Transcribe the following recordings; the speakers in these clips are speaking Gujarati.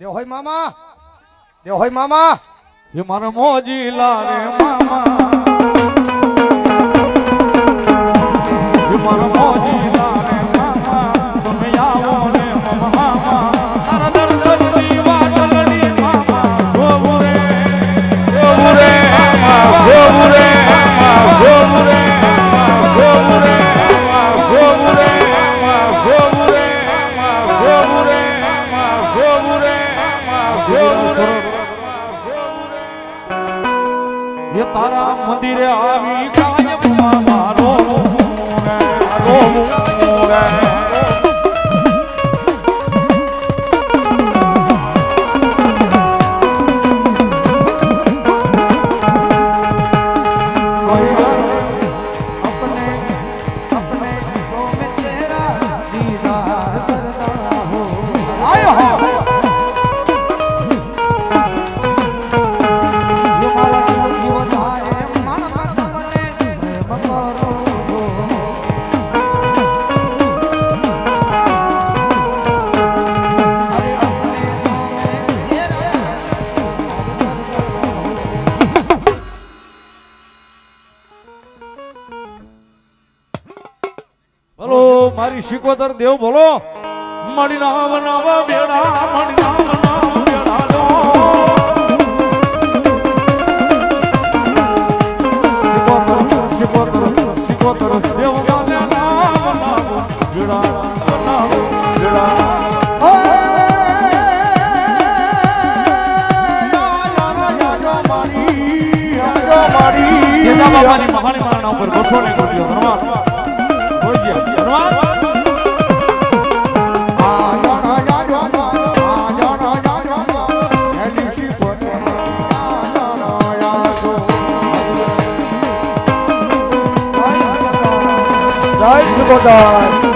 દેવ હોય મામા દેવ હોય મામા. એ મારા મોજી લારે મામા. મારા મોજી love you, you મારી શિકોતર દેવ બોલો. મળી નવા બનાવા બેડા મળી નવા બાબાની મહાની મારા ઉપર બસો ને ગોળીઓ હનુમાન ગોળીઓ હનુમાન ナイスボタン。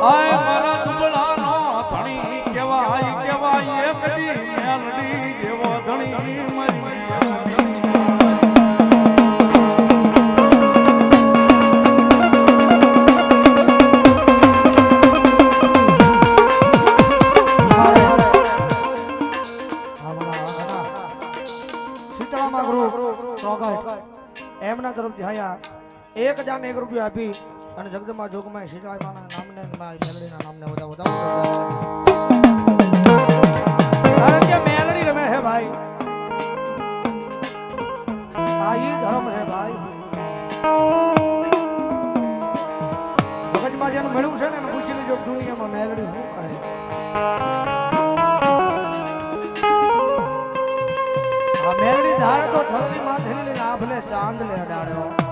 આય મારા દુબળાનો ધણી કેવાય કેવાય એક દી મેલડી જેવો ધણી મરી એમના તરફથી અહીંયા એક હજાર એક રૂપિયા આપી. અને જગદમાં જોગમાં શીતળા માના નામને મેલડીના નામને બધા બધા કારણ કે મેલડી રમે હે ભાઈ. આ ધર્મ હે ભાઈ. જગતમાં જેને મળ્યું છે ને એને પૂછી લેજો દુનિયામાં મેલડી શું કરે મેલડી ધારે તો ધરતી માથે આભલે ચાંદ લે અડાડ્યો.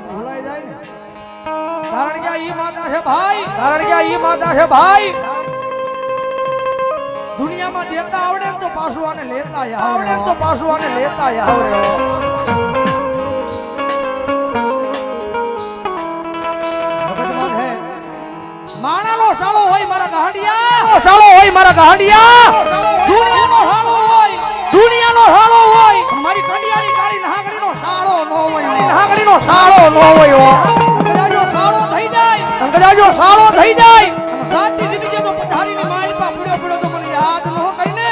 વાત ભૂલાઈ જાય ને. કારણ કે ઈ માતા છે ભાઈ કારણ કે ઈ માતા છે ભાઈ. દુનિયામાં દેતા આવડે તો પાછું આને લેતા આવડે તો પાછું આને લેતા આવડે માણાનો સાળો હોય મારા ગાંડિયા. સાળો હોય મારા ગાંડિયા. નાગરીનો સાળો નો હોય અંગરાજો સાળો થઈ જાય. અંગરાજો સાળો થઈ જાય. સાચી જિંદગીમાં પથારીની માલપા પડ્યો પડ્યો તો મને યાદ ન કઈને.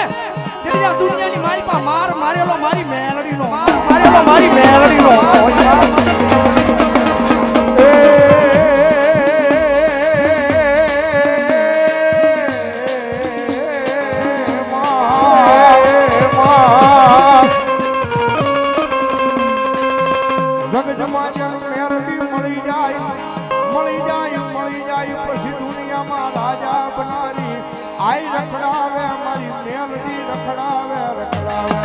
જેની આ દુનિયાની માલપા માર મારેલો મારી મેલડીનો માર મારેલો મારી મેલડીનો રાજા બનારી આઈ રખડાવે, મારી મેલડી રખડાવે રખડાવે.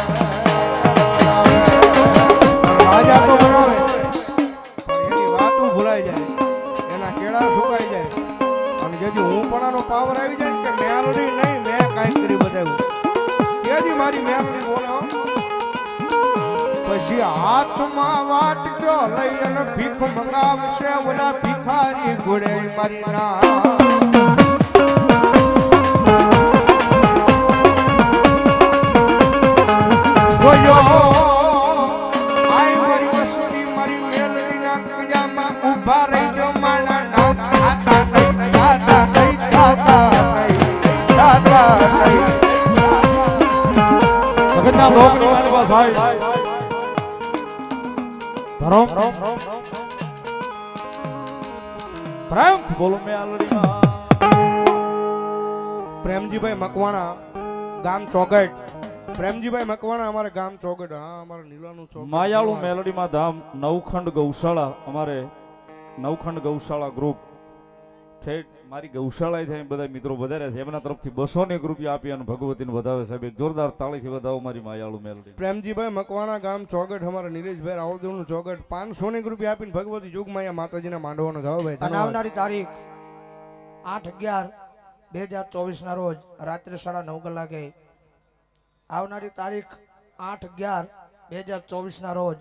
રાજા તો બનાવે એની વાતો ભૂલાઈ જાય. એના કેળા સુકાઈ જાય. અને જેથી હું પણ પાવર આવી જાય કે મેલડી નહીં, મેં કાંઈ કરી બતાવ્યું. કેજી મારી મેલડી બોલે પછી હાથમાં વાટક્યો લઈ અને ભીખ મંગાવશે ઓલા ભિખારી ઘોડે મારી ના. જોયો આય મારી વસુડી મારી મેલડીના કજામાં ઊભા રહીજો, મારા નામ ખાતા નહીં ખાતા નહીં ખાતા નહીં ખાતા નહીં. જગતના લોકની મારી પાસે આય. ધરો પ્રેમથી બોલો મેં આલડીમાં. પ્રેમજીભાઈ મકવાણા ગામ ચોગટ. પ્રેમજીભાઈ મકવાણા અમારે ગામ ચોગટ. હા અમારે નીલાનું ચોગટ. માયાળુ મેલડીમાં ધામ નવખંડ ગૌશાળા અમારે નવખંડ ગૌશાળા ગ્રુપ ઠેઠ મારી ગૌશાળા થાય બધા મિત્રો વધારે છે. એમના તરફથી બસો ને એક રૂપિયા આપી અને ભગવતીને વધાવે સાહેબ. એક જોરદાર તાળીથી વધાવો મારી માયાળુ મેલડી. પ્રેમજીભાઈ મકવાણા ગામ ચોગટ અમારે નીલેશભાઈ રાવળદેવનું ચોગટ. પાંચસો ને એક રૂપિયા આપીને ભગવતી યુગમાં અહીંયા માતાજીના માંડવાનો થાવ ભાઈ. આવનારી તારીખ આઠ અગિયાર બે હજાર ચોવીસના રોજ રાત્રે સાડા નવ કલાકે આવનારી તારીખ આઠ અગિયાર બે હજાર ચોવીસના રોજ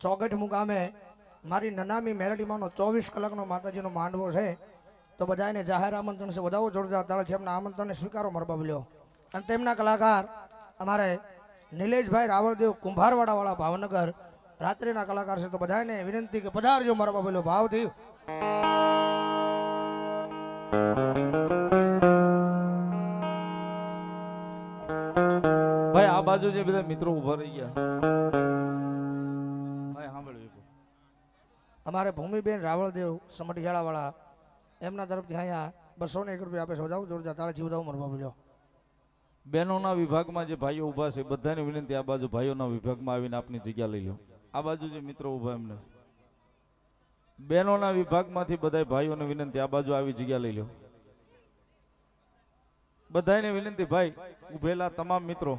ચોગઠ મુકામે મારી નનામી મેરડીમાંનો ચોવીસ કલાકનો માતાજીનો માંડવો છે. તો બધાને જાહેર આમંત્રણ છે. વધારો જોરદાર તાળાથી એમના આમંત્રણને સ્વીકારો મારો બાબલ્યો અને તેમના કલાકાર અમારે નિલેશભાઈ રાવળદેવ કુંભારવાડાવાળા ભાવનગર રાત્રિના કલાકાર છે. તો બધાને વિનંતી કે પધારજો મારા બાબલ્યો ભાવથી ભાઈ આ બાજુ જે બધા મિત્રો ઊભા રહી ગયા. અમારે ભૂમિબેન રાવળદેવ સમઢિયાળાવાળા એમના તરફથી અહીંયા બસો ને એક રૂપિયા આપે છે. જોરદાર. તાળાથી વધાવો મારો બાબલ્યો બહેનોના વિભાગમાં જે ભાઈઓ ઊભા છે બધાને વિનંતી આ બાજુ ભાઈઓના વિભાગમાં આવીને આપની જગ્યા લઈ લો. આ બાજુ જે મિત્રો ઊભા એમને. બહેનોના વિભાગમાંથી બધા ભાઈઓને વિનંતી આ બાજુ આવી જગ્યા લઈ લો. બધાને વિનંતી ભાઈ ઉભેલા તમામ મિત્રો